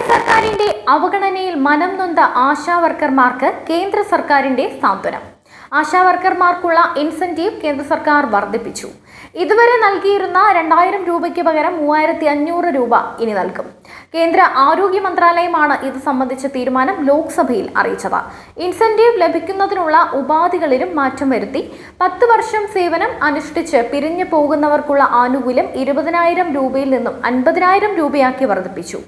സർക്കാരിന്റെ അവഗണനയിൽ മനം നൊന്ത ആശാവർക്കർമാർക്ക് കേന്ദ്ര സർക്കാരിന്റെ സാന്ത്വനം. ആശാവർക്കർമാർക്കുള്ള ഇൻസെന്റീവ് കേന്ദ്ര സർക്കാർ വർദ്ധിപ്പിച്ചു. ഇതുവരെ നൽകിയിരുന്ന രണ്ടായിരം രൂപയ്ക്ക് പകരം മൂവായിരത്തി അഞ്ഞൂറ് രൂപ ഇനി നൽകും. കേന്ദ്ര ആരോഗ്യ മന്ത്രാലയമാണ് ഇത് സംബന്ധിച്ച തീരുമാനം ലോക്സഭയിൽ അറിയിച്ചത്. ഇൻസെന്റീവ് ലഭിക്കുന്നതിനുള്ള ഉപാധികളിലും മാറ്റം വരുത്തി പത്ത് വർഷം സേവനം അനുഷ്ഠിച്ച് പിരിഞ്ഞു പോകുന്നവർക്കുള്ള ആനുകൂല്യം ഇരുപതിനായിരം രൂപയിൽ നിന്നും അൻപതിനായിരം രൂപയാക്കി വർദ്ധിപ്പിച്ചു.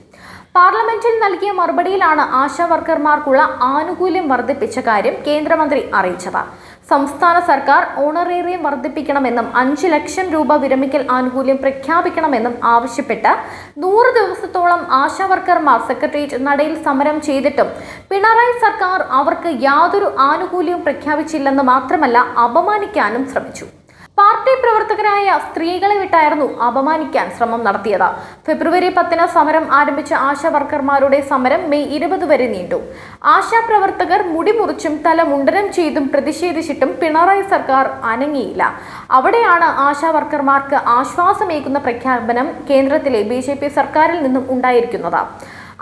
പാർലമെന്റിൽ നൽകിയ മറുപടിയിലാണ് ആശാ വർക്കർമാർക്കുള്ള ആനുകൂല്യം വർദ്ധിപ്പിച്ച കാര്യം കേന്ദ്രമന്ത്രി അറിയിച്ചത്. സംസ്ഥാന സർക്കാർ ഓണറേറിയം വർദ്ധിപ്പിക്കണമെന്നും അഞ്ച് ലക്ഷം രൂപ വിരമിക്കൽ ആനുകൂല്യം പ്രഖ്യാപിക്കണമെന്നും ആവശ്യപ്പെട്ട് നൂറ് ദിവസത്തോളം ആശാ വർക്കർമാർ സെക്രട്ടേറിയറ്റ് നടയിൽ സമരം ചെയ്തിട്ടും പിണറായി സർക്കാർ അവർക്ക് യാതൊരു ആനുകൂല്യവും പ്രഖ്യാപിച്ചില്ലെന്ന് മാത്രമല്ല അപമാനിക്കാനും ശ്രമിച്ചു. പാർട്ടി പ്രവർത്തകരായ സ്ത്രീകളെ വിട്ടായിരുന്നു അപമാനിക്കാൻ ശ്രമം നടത്തിയത്. ഫെബ്രുവരി പത്തിന് സമരം ആരംഭിച്ച ആശാ വർക്കർമാരുടെ സമരം മെയ് ഇരുപത് വരെ നീണ്ടു. ആശാ പ്രവർത്തകർ മുടിമുറിച്ചും തല മുണ്ടനം ചെയ്തും പ്രതിഷേധിച്ചിട്ടും പിണറായി സർക്കാർ അനങ്ങിയില്ല. അവിടെയാണ് ആശാ വർക്കർമാർക്ക് ആശ്വാസമേകുന്ന പ്രഖ്യാപനം കേന്ദ്രത്തിലെ ബി സർക്കാരിൽ നിന്നും ഉണ്ടായിരിക്കുന്നത്.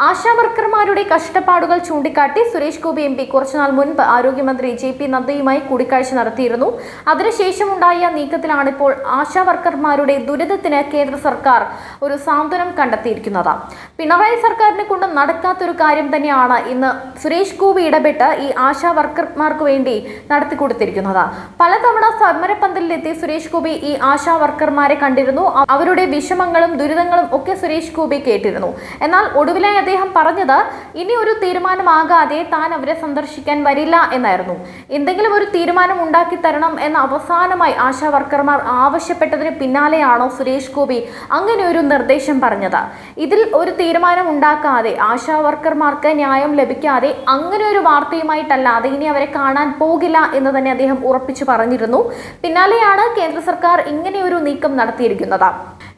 ആശാ വർക്കർമാരുടെ കഷ്ടപ്പാടുകൾ ചൂണ്ടിക്കാട്ടി സുരേഷ് ഗോപി എം പി കുറച്ചുനാൾ മുൻപ് ആരോഗ്യമന്ത്രി ജെ പി നദ്ദയുമായി കൂടിക്കാഴ്ച നടത്തിയിരുന്നു. അതിനുശേഷമുണ്ടായ നീക്കത്തിലാണിപ്പോൾ ആശാ വർക്കർമാരുടെ ദുരിതത്തിന് കേന്ദ്ര സർക്കാർ ഒരു സാന്ത്വനം കണ്ടെത്തിയിരിക്കുന്നത്. പിണറായി സർക്കാരിനെ കൊണ്ട് നടക്കാത്തൊരു കാര്യം തന്നെയാണ് ഇന്ന് സുരേഷ് ഗോപി ഇടപെട്ട് ഈ ആശാ വർക്കർമാർക്ക് വേണ്ടി നടത്തിക്കൊടുത്തിരിക്കുന്നത്. പലതവണ സമരപ്പന്തലിലെത്തി സുരേഷ് ഗോപി ഈ ആശാ വർക്കർമാരെ കണ്ടിരുന്നു. അവരുടെ വിഷമങ്ങളും ദുരിതങ്ങളും ഒക്കെ സുരേഷ് ഗോപി കേട്ടിരുന്നു. എന്നാൽ ഒടുവിലായി അദ്ദേഹം പറഞ്ഞത് ഇനി ഒരു തീരുമാനമാകാതെ താൻ അവരെ സന്ദർശിക്കാൻ വരില്ല എന്നായിരുന്നു. എന്തെങ്കിലും ഒരു തീരുമാനം ഉണ്ടാക്കി തരണം എന്ന അവസാനമായി ആശാ വർക്കർമാർ ആവശ്യപ്പെട്ടതിന് പിന്നാലെയാണോ സുരേഷ് ഗോപി അങ്ങനെ ഒരു നിർദ്ദേശം പറഞ്ഞത്. ഇതിൽ ഒരു തീരുമാനം ഉണ്ടാക്കാതെ ആശാ വർക്കർമാർക്ക് ന്യായം ലഭിക്കാതെ അങ്ങനെ ഒരു വാർത്തയുമായിട്ടല്ലാതെ ഇനി അവരെ കാണാൻ പോകില്ല എന്ന് തന്നെ അദ്ദേഹം ഉറപ്പിച്ചു പറഞ്ഞിരുന്നു. പിന്നാലെയാണ് കേന്ദ്ര സർക്കാർ ഇങ്ങനെയൊരു നീക്കം നടത്തിയിരിക്കുന്നത്.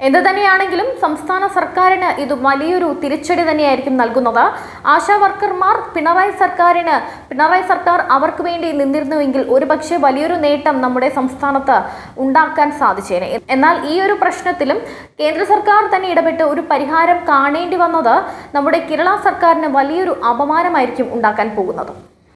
എന്ത് തന്നെയാണെങ്കിലും സംസ്ഥാന സർക്കാരിന് ഇത് വലിയൊരു തിരിച്ചടി തന്നെയായിരിക്കും നൽകുന്നത്. ആശാ വർക്കർമാർ പിണറായി സർക്കാരിന് പിണറായി സർക്കാർ അവർക്ക് വേണ്ടി നിന്നിരുന്നുവെങ്കിൽ ഒരുപക്ഷെ വലിയൊരു നേട്ടം നമ്മുടെ സംസ്ഥാനത്ത് ഉണ്ടാക്കാൻ സാധിച്ചേനെ. എന്നാൽ ഈ ഒരു പ്രശ്നത്തിലും കേന്ദ്ര സർക്കാർ തന്നെ ഇടപെട്ട് ഒരു പരിഹാരം കാണേണ്ടി വന്നത് നമ്മുടെ കേരള സർക്കാരിന് വലിയൊരു അപമാനമായിരിക്കും ഉണ്ടാക്കാൻ പോകുന്നത്.